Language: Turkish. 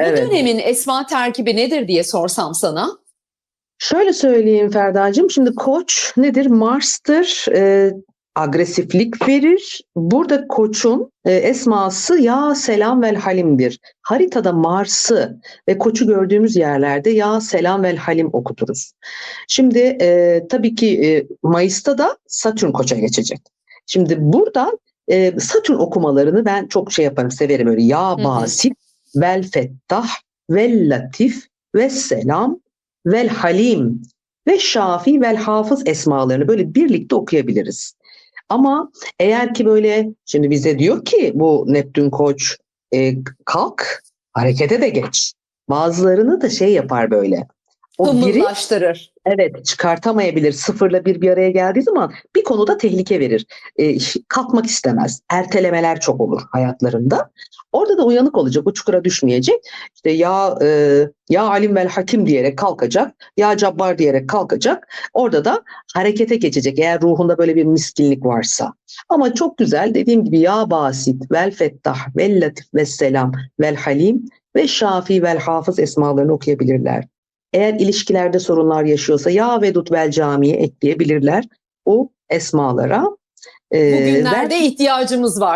Bu Evet. dönemin esma terkibi nedir diye sorsam sana. Şöyle söyleyeyim Ferdacığım. Şimdi koç nedir? Mars'tır. Ee, agresiflik verir. Burada koçun e, esması ya selam vel halimdir. Haritada Mars'ı ve koçu gördüğümüz yerlerde ya selam vel halim okuturuz. Şimdi e, tabii ki e, Mayıs'ta da Satürn koça geçecek. Şimdi burada e, Satürn okumalarını ben çok şey yaparım, severim öyle. Ya basit, vel fettah, vel latif, ve selam, vel halim ve şafi vel hafız esmalarını böyle birlikte okuyabiliriz. Ama eğer ki böyle şimdi bize diyor ki bu Neptün koç e, kalk harekete de geç. Bazılarını da şey yapar böyle. O biri. Evet çıkartamayabilir. Sıfırla bir bir araya geldiği zaman bir konuda tehlike verir. Ş- kalkmak istemez. Ertelemeler çok olur hayatlarında. Orada da uyanık olacak. O çukura düşmeyecek. İşte ya e, ya alim vel hakim diyerek kalkacak. Ya cabbar diyerek kalkacak. Orada da harekete geçecek. Eğer ruhunda böyle bir miskinlik varsa. Ama çok güzel dediğim gibi ya basit vel fettah vel latif ve selam vel halim ve şafi vel hafız esmalarını okuyabilirler. Eğer ilişkilerde sorunlar yaşıyorsa ya vedut vel camiye ekleyebilirler o esmalara. Ee, Bugünlerde ihtiyacımız var.